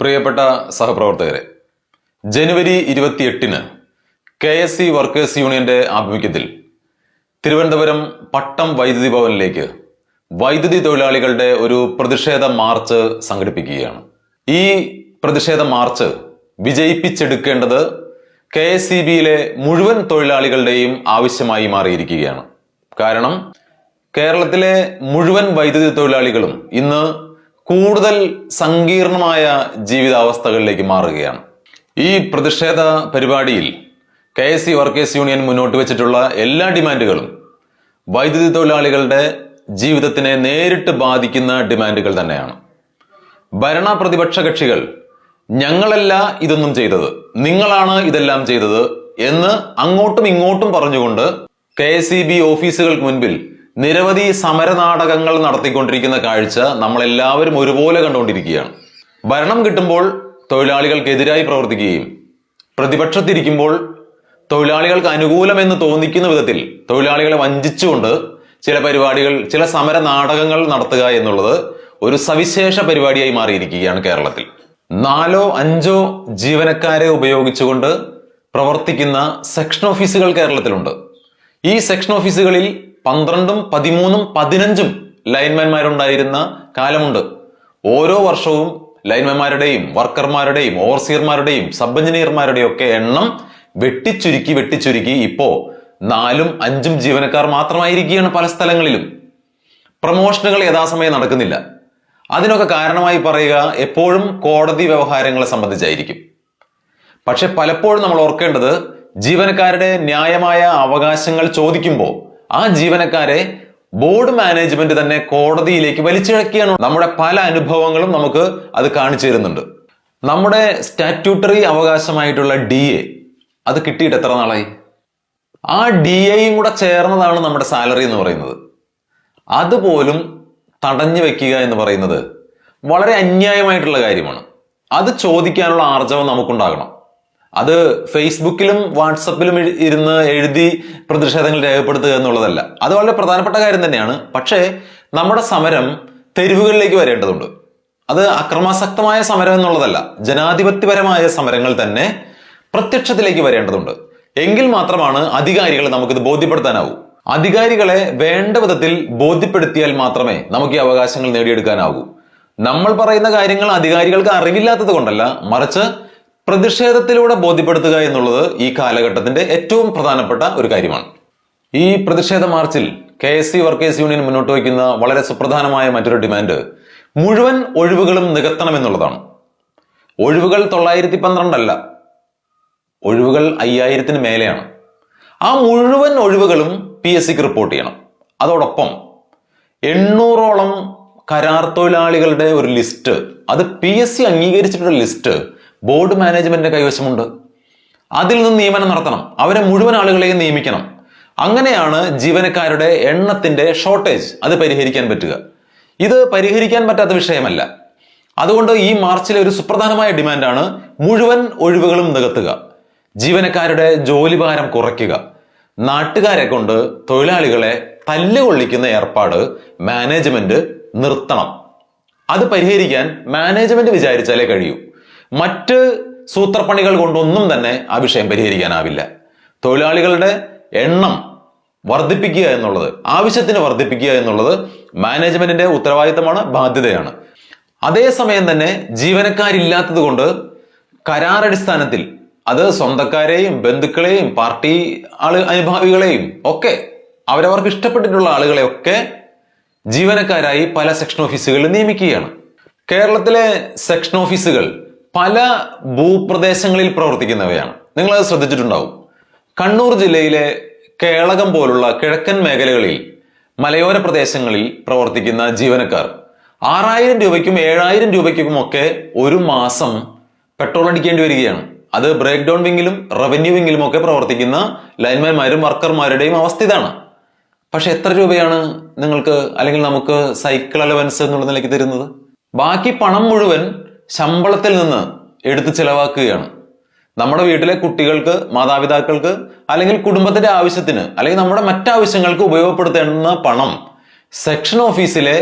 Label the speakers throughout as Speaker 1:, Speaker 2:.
Speaker 1: പ്രിയപ്പെട്ട സഹപ്രവർത്തകരെ ജനുവരി ഇരുപത്തിയെട്ടിന് കെ എസ് സി വർക്കേഴ്സ് യൂണിയന്റെ ആഭിമുഖ്യത്തിൽ തിരുവനന്തപുരം പട്ടം വൈദ്യുതി ഭവനിലേക്ക് വൈദ്യുതി തൊഴിലാളികളുടെ ഒരു പ്രതിഷേധ മാർച്ച് സംഘടിപ്പിക്കുകയാണ്. ഈ പ്രതിഷേധ മാർച്ച് വിജയിപ്പിച്ചെടുക്കേണ്ടത് കെ എസ് സി ബിയിലെ മുഴുവൻ തൊഴിലാളികളുടെയും ആവശ്യമായി മാറിയിരിക്കുകയാണ്. കാരണം കേരളത്തിലെ മുഴുവൻ വൈദ്യുതി തൊഴിലാളികളും ഇന്ന് കൂടുതൽ സങ്കീർണമായ ജീവിതാവസ്ഥകളിലേക്ക് മാറുകയാണ്. ഈ പ്രതിഷേധ പരിപാടിയിൽ K S C workers union മുന്നോട്ട് വെച്ചിട്ടുള്ള എല്ലാ ഡിമാൻഡുകളും വൈദ്യുതി തൊഴിലാളികളുടെ ജീവിതത്തിനെ നേരിട്ട് ബാധിക്കുന്ന ഡിമാൻഡുകൾ തന്നെയാണ്. ഭരണ പ്രതിപക്ഷ കക്ഷികൾ ഞങ്ങളല്ല ഇതൊന്നും ചെയ്തത് നിങ്ങളാണ് ഇതെല്ലാം ചെയ്തത് എന്ന് അങ്ങോട്ടും ഇങ്ങോട്ടും പറഞ്ഞുകൊണ്ട് കെ എസ് സി ബി ഓഫീസുകൾക്ക് മുൻപിൽ നിരവധി സമരനാടകങ്ങൾ നടത്തിക്കൊണ്ടിരിക്കുന്ന കാഴ്ച നമ്മളെല്ലാവരും ഒരുപോലെ കണ്ടുകൊണ്ടിരിക്കുകയാണ്. ഭരണം കിട്ടുമ്പോൾ തൊഴിലാളികൾക്കെതിരായി പ്രവർത്തിക്കുകയും പ്രതിപക്ഷത്തിരിക്കുമ്പോൾ തൊഴിലാളികൾക്ക് അനുകൂലമെന്ന് തോന്നിക്കുന്ന വിധത്തിൽ തൊഴിലാളികളെ വഞ്ചിച്ചുകൊണ്ട് ചില പരിപാടികൾ ചില സമര നാടകങ്ങൾ നടത്തുക എന്നുള്ളത് ഒരു സവിശേഷ പരിപാടിയായി മാറിയിരിക്കുകയാണ് കേരളത്തിൽ. നാലോ അഞ്ചോ ജീവനക്കാരെ ഉപയോഗിച്ചുകൊണ്ട് പ്രവർത്തിക്കുന്ന സെക്ഷൻ ഓഫീസുകൾ കേരളത്തിലുണ്ട്. ഈ സെക്ഷൻ ഓഫീസുകളിൽ പന്ത്രണ്ടും പതിമൂന്നും പതിനഞ്ചും ലൈൻമാൻമാരുണ്ടായിരുന്ന കാലമുണ്ട്. ഓരോ വർഷവും ലൈൻമാൻമാരുടെയും വർക്കർമാരുടെയും ഓവർസിയർമാരുടെയും സബ് എഞ്ചിനീയർമാരുടെയും ഒക്കെ എണ്ണം വെട്ടിച്ചുരുക്കി വെട്ടിച്ചുരുക്കി ഇപ്പോ നാലും അഞ്ചും ജീവനക്കാർ മാത്രമായിരിക്കുകയാണ് പല സ്ഥലങ്ങളിലും. പ്രമോഷനുകൾ യഥാസമയം നടക്കുന്നില്ല. അതിനൊക്കെ കാരണമായി പറയുക എപ്പോഴും കോടതി വ്യവഹാരങ്ങളെ സംബന്ധിച്ചായിരിക്കും. പക്ഷെ പലപ്പോഴും നമ്മൾ ഓർക്കേണ്ടത് ജീവനക്കാരുടെ ന്യായമായ അവകാശങ്ങൾ ചോദിക്കുമ്പോൾ ആ ജീവനക്കാരെ ബോർഡ് മാനേജ്മെന്റ് തന്നെ കോടതിയിലേക്ക് വലിച്ചിഴക്കുകയാണ് നമ്മുടെ പല അനുഭവങ്ങളും നമുക്ക് അത് കാണിച്ചു തരുന്നുണ്ട്. നമ്മുടെ സ്റ്റാറ്റ്യൂട്ടറി അവകാശമായിട്ടുള്ള ഡി എ അത് കിട്ടിയിട്ട് എത്ര നാളായി? ആ ഡി എയും കൂടെ ചേർന്നതാണ് നമ്മുടെ സാലറി എന്ന് പറയുന്നത്. അതുപോലും തടഞ്ഞു വെക്കുക എന്ന് പറയുന്നത് വളരെ അന്യായമായിട്ടുള്ള കാര്യമാണ്. അത് ചോദിക്കാനുള്ള ആർജവം നമുക്കുണ്ടാകണം. അത് ഫേസ്ബുക്കിലും വാട്സപ്പിലും ഇരുന്ന് എഴുതി പ്രതിഷേധങ്ങൾ രേഖപ്പെടുത്തുക എന്നുള്ളതല്ല. അത് വളരെ പ്രധാനപ്പെട്ട കാര്യം തന്നെയാണ്. പക്ഷേ നമ്മുടെ സമരം തെരുവുകളിലേക്ക് വരേണ്ടതുണ്ട്. അത് അക്രമാസക്തമായ സമരം എന്നുള്ളതല്ല. ജനാധിപത്യപരമായ സമരങ്ങൾ തന്നെ പ്രത്യക്ഷത്തിലേക്ക് വരേണ്ടതുണ്ട്. എങ്കിൽ മാത്രമാണ് അധികാരികളെ നമുക്കിത് ബോധ്യപ്പെടുത്താനാവൂ. അധികാരികളെ വേണ്ട വിധത്തിൽ ബോധ്യപ്പെടുത്തിയാൽ മാത്രമേ നമുക്ക് ഈ അവകാശങ്ങൾ നേടിയെടുക്കാനാവൂ. നമ്മൾ പറയുന്ന കാര്യങ്ങൾ അധികാരികൾക്ക് അറിവില്ലാത്തത് കൊണ്ടല്ല. മറിച്ച് പ്രതിഷേധത്തിലൂടെ ബോധ്യപ്പെടുത്തുക എന്നുള്ളത് ഈ കാലഘട്ടത്തിന്റെ ഏറ്റവും പ്രധാനപ്പെട്ട ഒരു കാര്യമാണ്. ഈ പ്രതിഷേധ മാർച്ചിൽ K S C workers union മുന്നോട്ട് വയ്ക്കുന്ന വളരെ സുപ്രധാനമായ മറ്റൊരു ഡിമാൻഡ് മുഴുവൻ ഒഴിവുകളും നികത്തണം എന്നുള്ളതാണ്. ഒഴിവുകൾ തൊള്ളായിരത്തി പന്ത്രണ്ടല്ല ഒഴിവുകൾ അയ്യായിരത്തിന് മേലെയാണ്. ആ മുഴുവൻ ഒഴിവുകളും പി എസ് സിക്ക് റിപ്പോർട്ട് ചെയ്യണം. അതോടൊപ്പം എണ്ണൂറോളം കരാർ തൊഴിലാളികളുടെ ഒരു ലിസ്റ്റ് അത് പി എസ് സി അംഗീകരിച്ചിട്ടുള്ള ലിസ്റ്റ് ബോർഡ് മാനേജ്മെന്റിന്റെ കൈവശമുണ്ട്. അതിൽ നിന്ന് നിയമനം നടത്തണം. അവരെ മുഴുവൻ ആളുകളെയും നിയമിക്കണം. അങ്ങനെയാണ് ജീവനക്കാരുടെ എണ്ണത്തിന്റെ ഷോർട്ടേജ് അത് പരിഹരിക്കാൻ പറ്റുക. ഇത് പരിഹരിക്കാൻ പറ്റാത്ത വിഷയമല്ല. അതുകൊണ്ട് ഈ മാർച്ചിലെ ഒരു സുപ്രധാനമായ ഡിമാൻഡാണ് മുഴുവൻ ഒഴിവുകളും നികത്തുക. ജീവനക്കാരുടെ ജോലിഭാരം കുറയ്ക്കുക. നാട്ടുകാരെ കൊണ്ട് തൊഴിലാളികളെ തല്ലുകൊള്ളിക്കുന്ന ഏർപ്പാട് മാനേജ്മെന്റ് നിർത്തണം. അത് പരിഹരിക്കാൻ മാനേജ്മെന്റ് വിചാരിച്ചാലേ കഴിയൂ. മറ്റ് സൂത്രപ്പണികൾ കൊണ്ടൊന്നും തന്നെ ആ വിഷയം പരിഹരിക്കാനാവില്ല. തൊഴിലാളികളുടെ എണ്ണം വർദ്ധിപ്പിക്കുക എന്നുള്ളത് ആവശ്യത്തിന് വർദ്ധിപ്പിക്കുക എന്നുള്ളത് മാനേജ്മെന്റിന്റെ ഉത്തരവാദിത്തമാണ് ബാധ്യതയാണ്. അതേസമയം തന്നെ ജീവനക്കാരില്ലാത്തത് കൊണ്ട് കരാറടിസ്ഥാനത്തിൽ അത് സ്വന്തക്കാരെയും ബന്ധുക്കളെയും പാർട്ടി ആൾ അനുഭാവികളെയും ഒക്കെ അവരവർക്ക് ഇഷ്ടപ്പെട്ടിട്ടുള്ള ആളുകളെയൊക്കെ ജീവനക്കാരായി പല സെക്ഷൻ ഓഫീസുകളിൽ നിയമിക്കുകയാണ്. കേരളത്തിലെ സെക്ഷൻ ഓഫീസുകൾ പല ഭൂപ്രദേശങ്ങളിൽ പ്രവർത്തിക്കുന്നവയാണ്. നിങ്ങൾ അത് ശ്രദ്ധിച്ചിട്ടുണ്ടാവും. കണ്ണൂർ ജില്ലയിലെ കേളകം പോലുള്ള കിഴക്കൻ മേഖലകളിൽ മലയോര പ്രദേശങ്ങളിൽ പ്രവർത്തിക്കുന്ന ജീവനക്കാർ ആറായിരം രൂപയ്ക്കും ഏഴായിരം രൂപയ്ക്കും ഒക്കെ ഒരു മാസം പെട്രോൾ അടിക്കേണ്ടി വരികയാണ്. അത് ബ്രേക്ക് ഡൗൺ വിങ്ങിലും റവന്യൂ വിങ്ങിലും ഒക്കെ പ്രവർത്തിക്കുന്ന ലൈൻമാൻമാരും വർക്കർമാരുടെയും അവസ്ഥ ഇതാണ്. പക്ഷെ എത്ര രൂപയാണ് നിങ്ങൾക്ക് അല്ലെങ്കിൽ നമുക്ക് സൈക്കിൾ അലവൻസ് എന്നുള്ള നിലയ്ക്ക് തരുന്നത്? ബാക്കി പണം മുഴുവൻ ശമ്പളത്തിൽ നിന്ന് എടുത്ത് ചിലവാക്കുകയാണ്. നമ്മുടെ വീട്ടിലെ കുട്ടികൾക്ക് മാതാപിതാക്കൾക്ക് അല്ലെങ്കിൽ കുടുംബത്തിന്റെ ആവശ്യത്തിന് അല്ലെങ്കിൽ നമ്മുടെ മറ്റാവശ്യങ്ങൾക്ക് ഉപയോഗപ്പെടുത്തേണ്ടുന്ന പണം സെക്ഷൻ ഓഫീസിലെ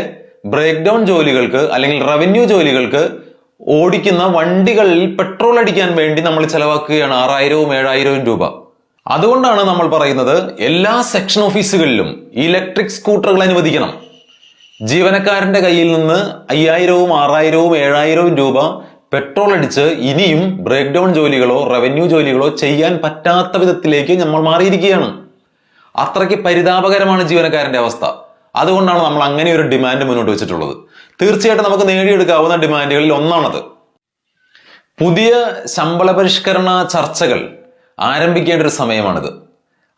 Speaker 1: ബ്രേക്ക് ഡൗൺ ജോലികൾക്ക് അല്ലെങ്കിൽ റവന്യൂ ജോലികൾക്ക് ഓടിക്കുന്ന വണ്ടികളിൽ പെട്രോൾ അടിക്കാൻ വേണ്ടി നമ്മൾ ചെലവാക്കുകയാണ് ആറായിരവും ഏഴായിരവും രൂപ. അതുകൊണ്ടാണ് നമ്മൾ പറയുന്നത് എല്ലാ സെക്ഷൻ ഓഫീസുകളിലും ഇലക്ട്രിക് സ്കൂട്ടറുകൾ അനുവദിക്കണം. ജീവനക്കാരന്റെ കയ്യിൽ നിന്ന് അയ്യായിരവും ആറായിരവും ഏഴായിരവും രൂപ പെട്രോൾ അടിച്ച് ഇനിയും ബ്രേക്ക് ഡൗൺ ജോലികളോ റവന്യൂ ജോലികളോ ചെയ്യാൻ പറ്റാത്ത വിധത്തിലേക്ക് നമ്മൾ മാറിയിരിക്കുകയാണ്. അത്രയ്ക്ക് പരിതാപകരമാണ് ജീവനക്കാരന്റെ അവസ്ഥ. അതുകൊണ്ടാണ് നമ്മൾ അങ്ങനെ ഒരു ഡിമാൻഡ് മുന്നോട്ട് വെച്ചിട്ടുള്ളത്. തീർച്ചയായിട്ടും നമുക്ക് നേടിയെടുക്കാവുന്ന ഡിമാൻഡുകളിൽ ഒന്നാണത്. പുതിയ ശമ്പള പരിഷ്കരണ ചർച്ചകൾ ആരംഭിക്കേണ്ട ഒരു സമയമാണിത്.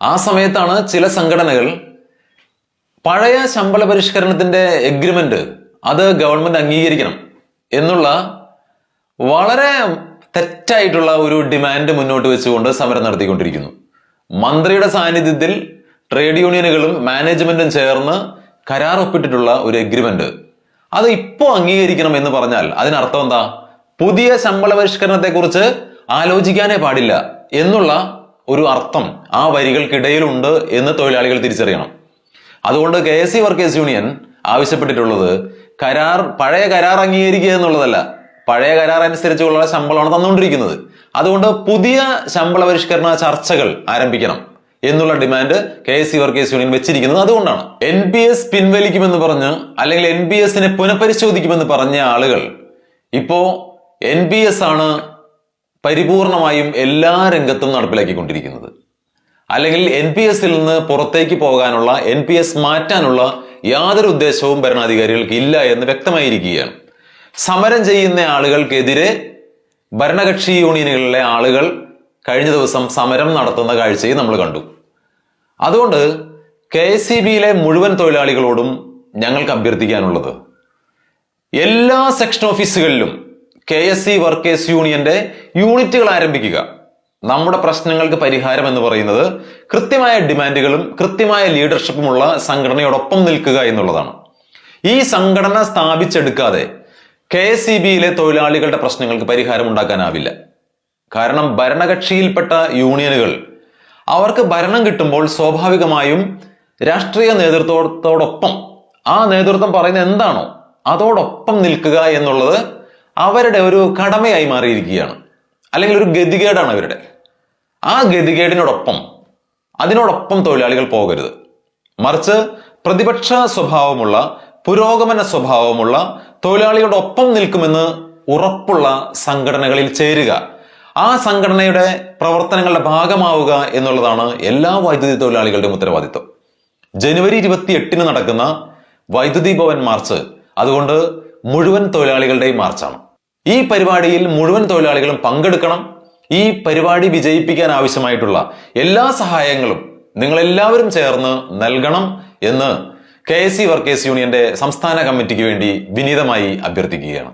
Speaker 1: ആ സമയത്താണ് ചില സംഘടനകൾ പഴയ ശമ്പള പരിഷ്കരണത്തിന്റെ എഗ്രിമെന്റ് അത് ഗവൺമെന്റ് അംഗീകരിക്കണം എന്നുള്ള വളരെ തെറ്റായിട്ടുള്ള ഒരു ഡിമാൻഡ് മുന്നോട്ട് വെച്ചുകൊണ്ട് സമരം നടത്തിക്കൊണ്ടിരിക്കുന്നു. മന്ത്രിയുടെ സാന്നിധ്യത്തിൽ ട്രേഡ് യൂണിയനുകളും മാനേജ്മെന്റും ചേർന്ന് കരാർ ഒപ്പിട്ടിട്ടുള്ള ഒരു എഗ്രിമെന്റ് അത് ഇപ്പോൾ അംഗീകരിക്കണം എന്ന് പറഞ്ഞാൽ അതിനർത്ഥം എന്താ? പുതിയ ശമ്പള പരിഷ്കരണത്തെക്കുറിച്ച് ആലോചിക്കാനേ പാടില്ല എന്നുള്ള ഒരു അർത്ഥം ആ വരികൾക്കിടയിലുണ്ട് എന്ന് തൊഴിലാളികൾ തിരിച്ചറിയണം. അതുകൊണ്ട് K S C workers union ആവശ്യപ്പെട്ടിട്ടുള്ളത് കരാർ പഴയ കരാർ അംഗീകരിക്കുക എന്നുള്ളതല്ല. പഴയ കരാർ അനുസരിച്ചുള്ള ശമ്പളമാണ് തന്നുകൊണ്ടിരിക്കുന്നത്. അതുകൊണ്ട് പുതിയ ശമ്പള പരിഷ്കരണ ചർച്ചകൾ ആരംഭിക്കണം എന്നുള്ള demand K S C workers union വെച്ചിരിക്കുന്നത് അതുകൊണ്ടാണ്. എൻ പി എസ് പിൻവലിക്കുമെന്ന് പറഞ്ഞ് അല്ലെങ്കിൽ എൻ പി എസിനെ പുനഃപരിശോധിക്കുമെന്ന് പറഞ്ഞ ആളുകൾ ഇപ്പോ എൻ പി എസ് ആണ് പരിപൂർണമായും എല്ലാ രംഗത്തും നടപ്പിലാക്കിക്കൊണ്ടിരിക്കുന്നത്. അല്ലെങ്കിൽ എൻ പി എസിൽ നിന്ന് പുറത്തേക്ക് പോകാനുള്ള എൻ പി എസ് മാറ്റാനുള്ള യാതൊരു ഉദ്ദേശവും ഭരണാധികാരികൾക്ക് ഇല്ല എന്ന് വ്യക്തമായിരിക്കുകയാണ്. സമരം ചെയ്യുന്ന ആളുകൾക്കെതിരെ ഭരണകക്ഷി യൂണിയനുകളിലെ ആളുകൾ കഴിഞ്ഞ ദിവസം സമരം നടത്തുന്ന കാഴ്ചയും നമ്മൾ കണ്ടു. അതുകൊണ്ട് കെ എസ് സി ബിയിലെ മുഴുവൻ തൊഴിലാളികളോടും ഞങ്ങൾക്ക് അഭ്യർത്ഥിക്കാനുള്ളത്. എല്ലാ സെക്ഷൻ ഓഫീസുകളിലും കെ എസ് സി വർക്കേഴ്സ് യൂണിയന്റെ യൂണിറ്റുകൾ ആരംഭിക്കുക. നമ്മുടെ പ്രശ്നങ്ങൾക്ക് പരിഹാരം എന്ന് പറയുന്നത് കൃത്യമായ ഡിമാൻഡുകളും കൃത്യമായ ലീഡർഷിപ്പുമുള്ള സംഘടനയോടൊപ്പം നിൽക്കുക എന്നുള്ളതാണ്. ഈ സംഘടന സ്ഥാപിച്ചെടുക്കാതെ കെ എസ് സി ബിയിലെ തൊഴിലാളികളുടെ പ്രശ്നങ്ങൾക്ക് പരിഹാരം ഉണ്ടാക്കാനാവില്ല. കാരണം ഭരണകക്ഷിയിൽപ്പെട്ട യൂണിയനുകൾ അവർക്ക് ഭരണം കിട്ടുമ്പോൾ സ്വാഭാവികമായും രാഷ്ട്രീയ നേതൃത്വത്തോടൊപ്പം ആ നേതൃത്വം പറയുന്ന എന്താണോ അതോടൊപ്പം നിൽക്കുക എന്നുള്ളത് അവരുടെ ഒരു കടമയായി മാറിയിരിക്കുകയാണ്. അല്ലെങ്കിൽ ഒരു ഗതികേടാണ് അവരുടെ. ആ ഗതികേടിനോടൊപ്പം അതിനോടൊപ്പം തൊഴിലാളികൾ പോകരുത്. മറിച്ച് പ്രതിപക്ഷ സ്വഭാവമുള്ള പുരോഗമന സ്വഭാവമുള്ള തൊഴിലാളികളുടെ ഒപ്പം നിൽക്കുമെന്ന് ഉറപ്പുള്ള സംഘടനകളിൽ ചേരുക. ആ സംഘടനയുടെ പ്രവർത്തനങ്ങളുടെ ഭാഗമാവുക എന്നുള്ളതാണ് എല്ലാ വൈദ്യുതി തൊഴിലാളികളുടെയും ഉത്തരവാദിത്വം. ജനുവരി ഇരുപത്തി എട്ടിന് നടക്കുന്ന വൈദ്യുതി ഭവൻ മാർച്ച് അതുകൊണ്ട് മുഴുവൻ തൊഴിലാളികളുടെയും മാർച്ചാണ്. ഈ പരിപാടിയിൽ മുഴുവൻ തൊഴിലാളികളും പങ്കെടുക്കണം. ഈ പരിപാടി വിജയിപ്പിക്കാൻ ആവശ്യമായിട്ടുള്ള എല്ലാ സഹായങ്ങളും നിങ്ങളെല്ലാവരും ചേർന്ന് നൽകണം എന്ന് കെ എസ് സി വർക്കേഴ്സ് യൂണിയന്റെ സംസ്ഥാന കമ്മിറ്റിക്ക് വേണ്ടി വിനീതമായി അഭ്യർത്ഥിക്കുകയാണ്.